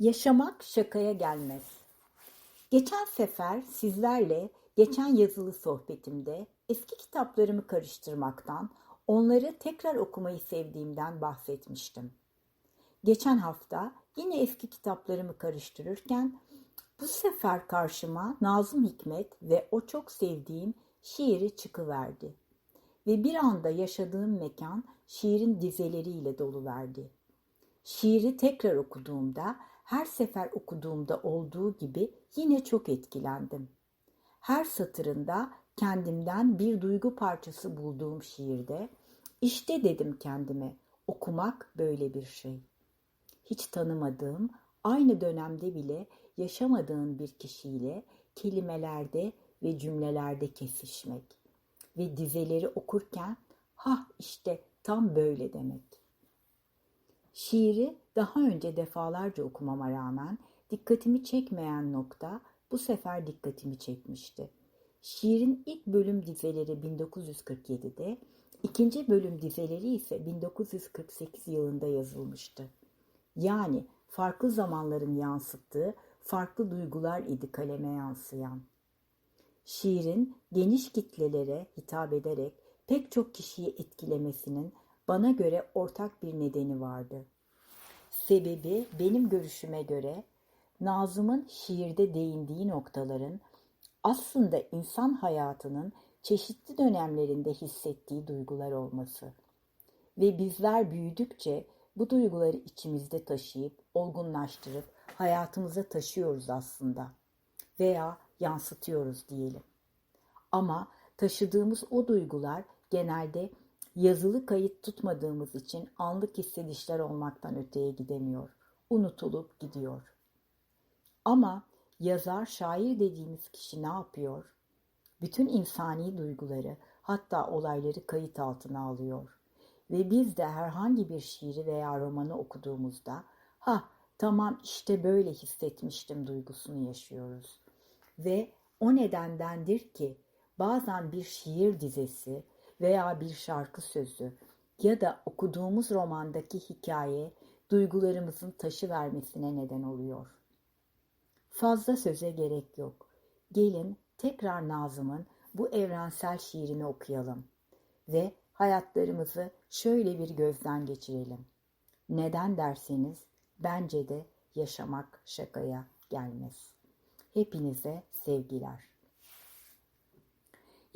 Yaşamak şakaya gelmez. Geçen sefer sizlerle geçen yazılı sohbetimde eski kitaplarımı karıştırmaktan, onları tekrar okumayı sevdiğimden bahsetmiştim. Geçen hafta yine eski kitaplarımı karıştırırken bu sefer karşıma Nazım Hikmet ve o çok sevdiğim şiiri çıkıverdi. Ve bir anda yaşadığım mekan şiirin dizeleriyle doluverdi. Şiiri tekrar okuduğumda, her sefer okuduğumda olduğu gibi yine çok etkilendim. Her satırında kendimden bir duygu parçası bulduğum şiirde, işte dedim kendime, okumak böyle bir şey. Hiç tanımadığım, aynı dönemde bile yaşamadığın bir kişiyle kelimelerde ve cümlelerde kesişmek ve dizeleri okurken ha işte tam böyle demek. Şiiri daha önce defalarca okumama rağmen dikkatimi çekmeyen nokta bu sefer dikkatimi çekmişti. Şiirin ilk bölüm dizeleri 1947'de, ikinci bölüm dizeleri ise 1948 yılında yazılmıştı. Yani farklı zamanların yansıttığı farklı duygular idi kaleme yansıyan. Şiirin geniş kitlelere hitap ederek pek çok kişiyi etkilemesinin bana göre ortak bir nedeni vardı. Sebebi benim görüşüme göre Nazım'ın şiirde değindiği noktaların aslında insan hayatının çeşitli dönemlerinde hissettiği duygular olması. Ve bizler büyüdükçe bu duyguları içimizde taşıyıp, olgunlaştırıp hayatımıza taşıyoruz aslında. Veya yansıtıyoruz diyelim. Ama taşıdığımız o duygular genelde yazılı kayıt tutmadığımız için anlık hissedişler olmaktan öteye gidemiyor. Unutulup gidiyor. Ama yazar, şair dediğimiz kişi ne yapıyor? Bütün insani duyguları, hatta olayları kayıt altına alıyor. Ve biz de herhangi bir şiiri veya romanı okuduğumuzda, ha tamam işte böyle hissetmiştim duygusunu yaşıyoruz. Ve o nedendendir ki bazen bir şiir dizesi veya bir şarkı sözü ya da okuduğumuz romandaki hikaye duygularımızın taşı vermesine neden oluyor. Fazla söze gerek yok. Gelin tekrar Nazım'ın bu evrensel şiirini okuyalım ve hayatlarımızı şöyle bir gözden geçirelim. Neden derseniz bence de yaşamak şakaya gelmez. Hepinize sevgiler.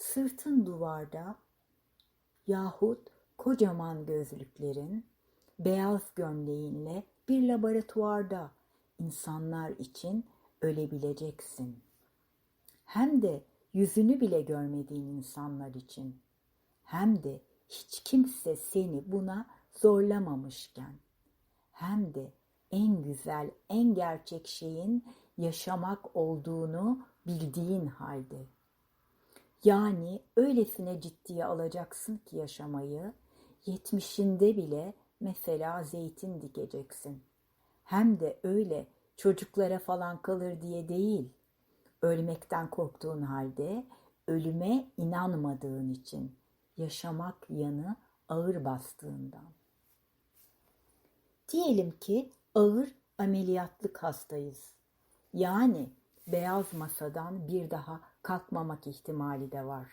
sırtın duvarda yahut kocaman gözlüklerin, beyaz gömleğinle bir laboratuvarda insanlar için ölebileceksin. Hem de yüzünü bile görmediğin insanlar için. Hem de hiç kimse seni buna zorlamamışken. Hem de en güzel, en gerçek şeyin yaşamak olduğunu bildiğin halde. Yani öylesine ciddiye alacaksın ki yaşamayı, yetmişinde bile mesela zeytin dikeceksin. Hem de öyle çocuklara falan kalır diye değil, ölmekten korktuğun halde ölüme inanmadığın için, yaşamak yanı ağır bastığından. Diyelim ki ağır ameliyatlık hastayız. Yani beyaz masadan bir daha kalkmamak ihtimali de var.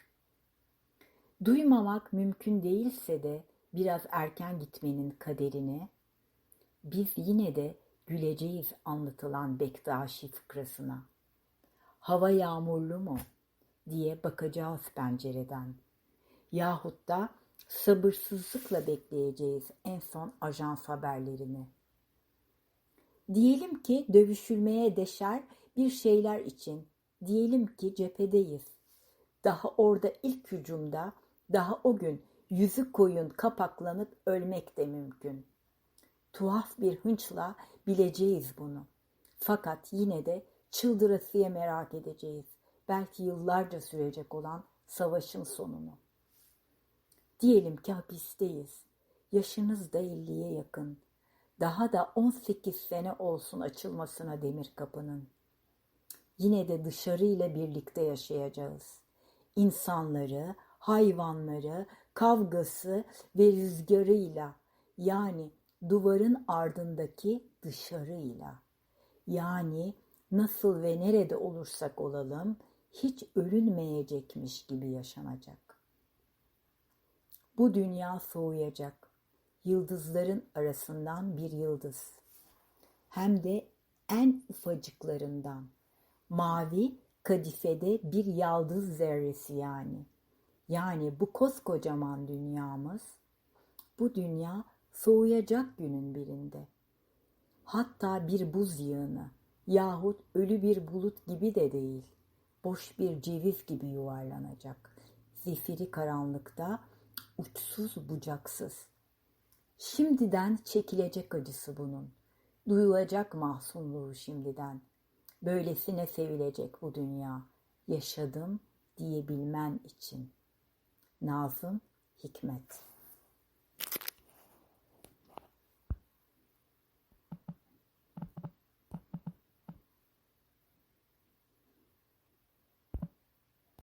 Duymamak mümkün değilse de biraz erken gitmenin kaderini biz yine de güleceğiz anlatılan Bektaşi fıkrasına. Hava yağmurlu mu diye bakacağız pencereden. Yahut da sabırsızlıkla bekleyeceğiz en son ajans haberlerini. Diyelim ki dövüşülmeye deşer bir şeyler için. Diyelim ki cephedeyiz. Daha orada ilk hücumda, daha o gün yüzü koyun kapaklanıp ölmek de mümkün. Tuhaf bir hınçla bileceğiz bunu. Fakat yine de çıldırasıya merak edeceğiz. Belki yıllarca sürecek olan savaşın sonunu. Diyelim ki hapisteyiz. Yaşınız da 50'ye yakın. Daha da 18 sene olsun açılmasına demir kapının. Yine de dışarıyla birlikte yaşayacağız. İnsanları, hayvanları, kavgası ve rüzgarıyla yani duvarın ardındaki dışarıyla. Yani nasıl ve nerede olursak olalım hiç ölünmeyecekmiş gibi yaşanacak. Bu dünya soğuyacak. Yıldızların arasından bir yıldız. Hem de en ufacıklarından. Mavi kadifede bir yaldız zerresi yani. Yani bu koskocaman dünyamız, bu dünya soğuyacak günün birinde. Hatta bir buz yığını yahut ölü bir bulut gibi de değil, boş bir ceviz gibi yuvarlanacak. Zifiri karanlıkta, uçsuz bucaksız. Şimdiden çekilecek acısı bunun. Duyulacak mahzunluğu şimdiden. Böylesine sevilecek bu dünya. Yaşadım diyebilmen için. Nazım Hikmet